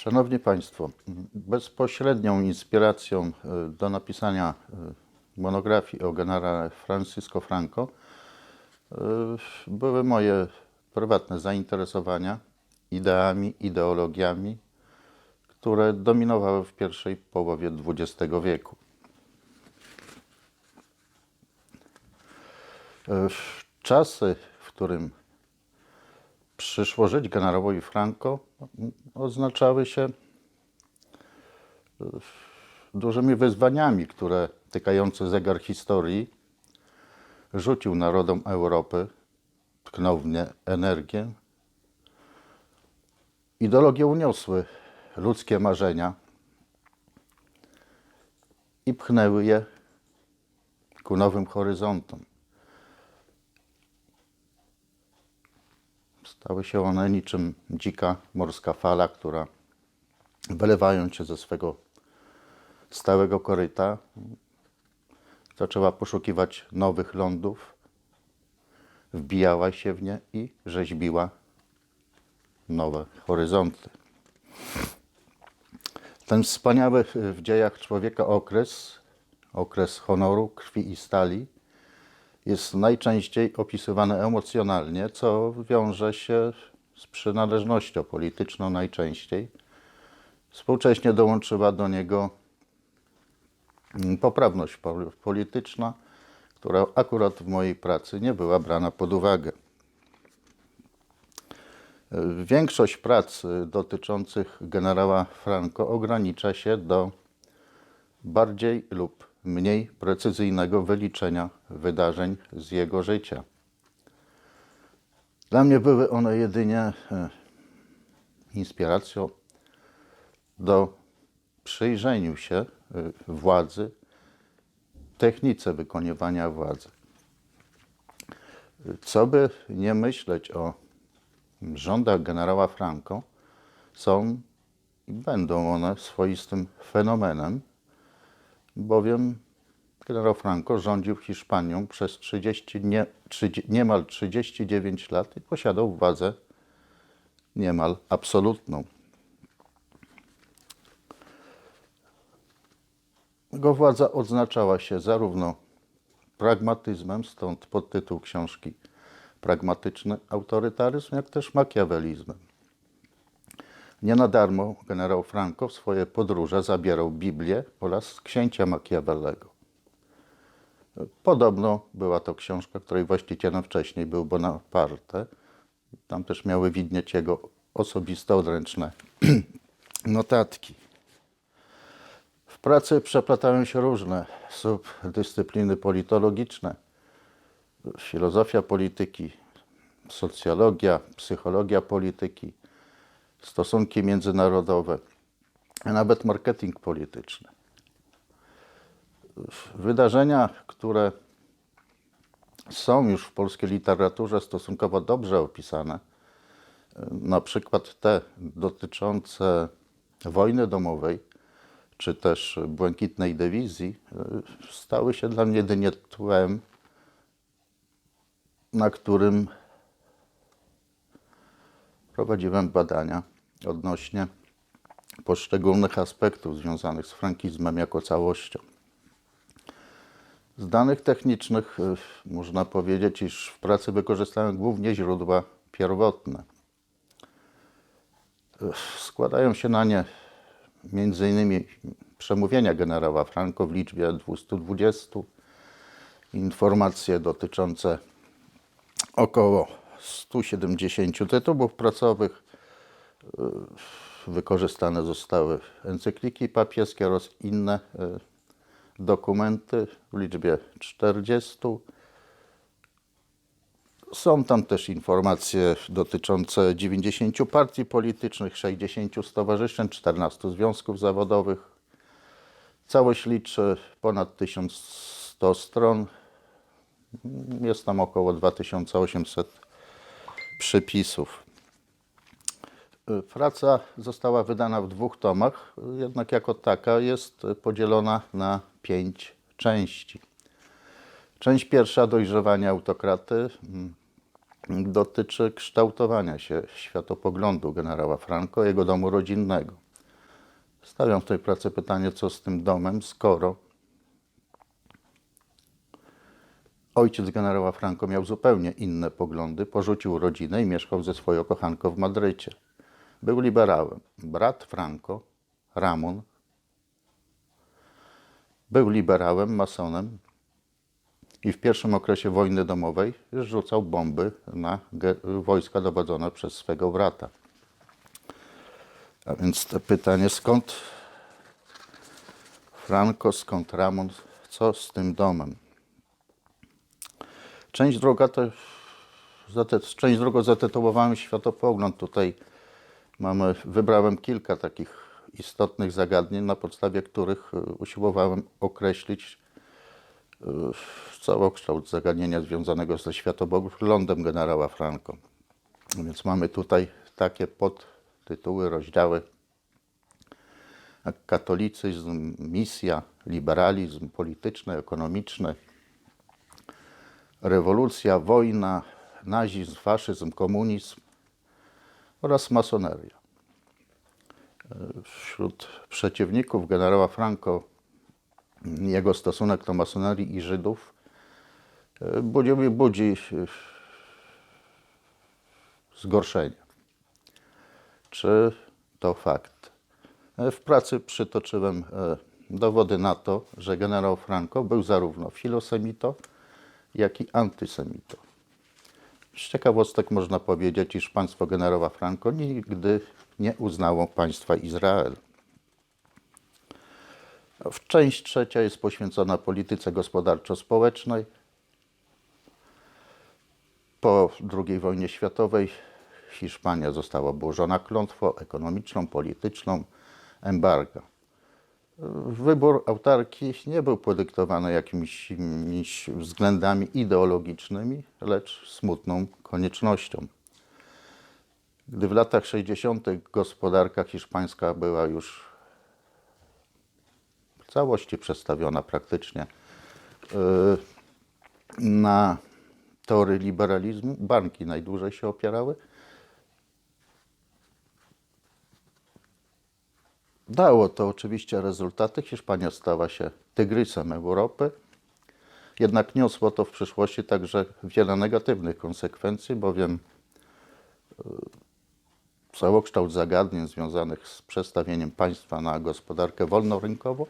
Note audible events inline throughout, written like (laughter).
Szanowni Państwo, bezpośrednią inspiracją y, do napisania y, monografii o generale Francisco Franco y, były moje prywatne zainteresowania ideami, ideologiami, które dominowały w pierwszej połowie XX wieku. W czasy, w którym przyszło żyć generałowi Franco, oznaczały się e, dużymi wyzwaniami, które tykający zegar historii rzucił narodom Europy, tknął w nie energię. Ideologie uniosły ludzkie marzenia i pchnęły je ku nowym horyzontom. Stały się one niczym dzika morska fala, która wylewając się ze swego stałego koryta, zaczęła poszukiwać nowych lądów, wbijała się w nie i rzeźbiła nowe horyzonty. Ten wspaniały w dziejach człowieka okres, okres honoru, krwi i stali, jest najczęściej opisywany emocjonalnie, co wiąże się z przynależnością polityczną najczęściej. Współcześnie dołączyła do niego mm, poprawność pol- polityczna, która akurat w mojej pracy nie była brana pod uwagę. Większość prac dotyczących generała Franco ogranicza się do bardziej lub mniej precyzyjnego wyliczenia wydarzeń z jego życia. Dla mnie były one jedynie e, inspiracją do przyjrzeniu się e, władzy, technice wykonywania władzy. Co by nie myśleć o rządach generała Franco, są i będą one swoistym fenomenem, bowiem generał Franco rządził Hiszpanią przez 30, nie, 30, niemal 39 lat i posiadał władzę niemal absolutną. Jego władza odznaczała się zarówno pragmatyzmem, stąd podtytuł książki Pragmatyczny autorytaryzm, jak też makiawelizmem. Nie na darmo generał Franco w swoje podróże zabierał Biblię oraz księcia Machiavellego. Podobno była to książka, której właścicielem wcześniej był Bonaparte. Tam też miały widnieć jego osobiste, odręczne (clears throat) notatki. W pracy przeplatają się różne subdyscypliny politologiczne, filozofia polityki, socjologia, psychologia polityki, stosunki międzynarodowe, a nawet marketing polityczny. Wydarzenia, które są już w polskiej literaturze stosunkowo dobrze opisane, na przykład te dotyczące wojny domowej, czy też błękitnej dywizji, stały się dla mnie jedynie tłem, na którym prowadziłem badania odnośnie poszczególnych aspektów związanych z frankizmem jako całością. Z danych technicznych y, można powiedzieć, iż w pracy wykorzystałem głównie źródła pierwotne. Y, Składają się na nie m.in. przemówienia generała Franco w liczbie 220, informacje dotyczące około 170 tytułów pracowych. Y, Wykorzystane zostały encykliki papieskie oraz inne y, dokumenty w liczbie 40. Są tam też informacje dotyczące 90 partii politycznych, 60 stowarzyszeń, 14 związków zawodowych. Całość liczy ponad 1100 stron. Jest tam około 2800 przypisów. Praca została wydana w dwóch tomach, jednak jako taka jest podzielona na pięć części. Część pierwsza, dojrzewanie autokraty, mm, dotyczy kształtowania się światopoglądu generała Franco, jego domu rodzinnego. Stawiam w tej pracy pytanie, co z tym domem, skoro ojciec generała Franco miał zupełnie inne poglądy, porzucił rodzinę i mieszkał ze swoją kochanką w Madrycie. Był liberałem. Brat Franco, Ramon, był liberałem, masonem i w pierwszym okresie wojny domowej rzucał bomby na wojska dowodzone przez swego brata. A więc to pytanie, skąd Franco, skąd Ramon, co z tym domem? Część druga to, część drugą zatytułowałem Światopogląd. Tutaj mamy, wybrałem kilka takich istotnych zagadnień, na podstawie których y, usiłowałem określić y, całokształt zagadnienia związanego ze światopoglądem generała Franco. Więc mamy tutaj takie podtytuły, rozdziały. Jak katolicyzm, misja, liberalizm polityczny, ekonomiczny, rewolucja, wojna, nazizm, faszyzm, komunizm oraz masoneria. Wśród przeciwników generała Franco jego stosunek do masonerii i Żydów budzi, budzi zgorszenie. Czy to fakt? W pracy przytoczyłem e, dowody na to, że generał Franco był zarówno filosemito, jak i antysemito. Z ciekawostek można powiedzieć, iż państwo generała Franco nigdy nie uznało państwa Izrael. W część trzecia jest poświęcona polityce gospodarczo-społecznej. Po II wojnie światowej Hiszpania została obłożona klątwą ekonomiczną, polityczną, embarga. Wybór autarki nie był podyktowany jakimiś, względami ideologicznymi, lecz smutną koniecznością. Gdy w latach 60. gospodarka hiszpańska była już w całości przestawiona praktycznie yy, na tory liberalizmu, banki najdłużej się opierały, Dało to oczywiście rezultaty. Hiszpania stała się tygrysem Europy. Jednak niosło to w przyszłości także wiele negatywnych konsekwencji, bowiem e, całokształt zagadnień związanych z przestawieniem państwa na gospodarkę wolnorynkową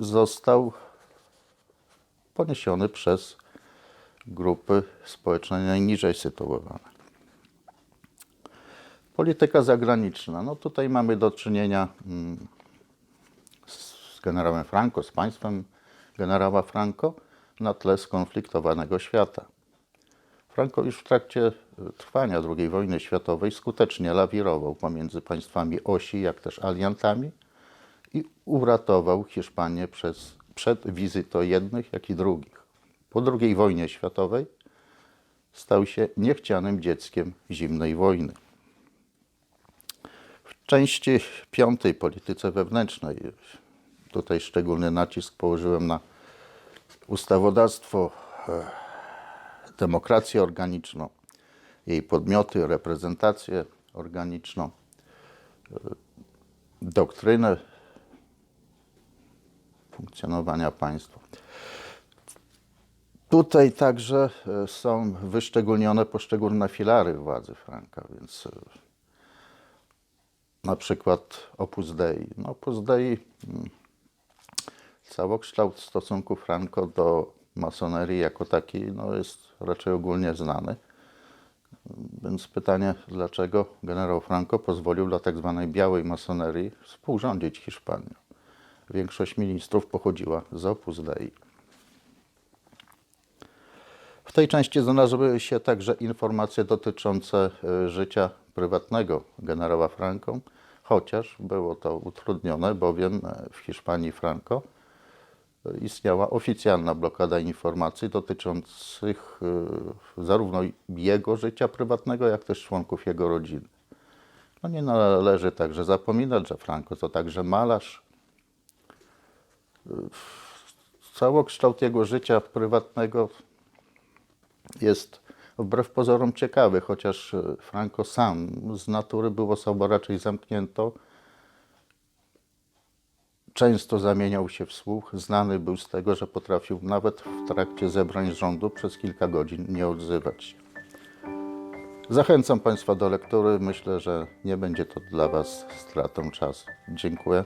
został poniesiony przez grupy społeczne najniżej sytuowane. Polityka zagraniczna. No tutaj mamy do czynienia mm, z generałem Franco, z państwem generała Franco na tle skonfliktowanego świata. Franco już w trakcie e, trwania II wojny światowej skutecznie lawirował pomiędzy państwami osi, jak też aliantami i uratował Hiszpanię przez, przed wizytą jednych, jak i drugich. Po II wojnie światowej stał się niechcianym dzieckiem zimnej wojny. Części piątej polityce wewnętrznej tutaj szczególny nacisk położyłem na ustawodawstwo, e, demokrację organiczną, jej podmioty, reprezentację organiczną, e, doktrynę funkcjonowania państwa. Tutaj także e, są wyszczególnione poszczególne filary władzy Franka, więc na przykład Opus Dei. No, Opus Dei, mm, całokształt stosunku Franco do masonerii jako takiej no, jest raczej ogólnie znany. Więc pytanie, dlaczego generał Franco pozwolił dla tak zwanej białej masonerii współrządzić Hiszpanią? Większość ministrów pochodziła z Opus Dei. W tej części znalazły się także informacje dotyczące e, życia prywatnego generała Franco, chociaż było to utrudnione, bowiem e, w Hiszpanii Franco e, istniała oficjalna blokada informacji dotyczących e, zarówno jego życia prywatnego, jak też członków jego rodziny. No nie należy także zapominać, że Franco to także malarz. Całokształt jego życia prywatnego jest wbrew pozorom ciekawy, chociaż e, Franco sam z natury był osobą raczej zamkniętą często zamieniał się w słuch. Znany był z tego, że potrafił nawet w trakcie zebrań rządu przez kilka godzin nie odzywać się. Zachęcam Państwa do lektury. Myślę, że nie będzie to dla Was stratą czasu. Dziękuję.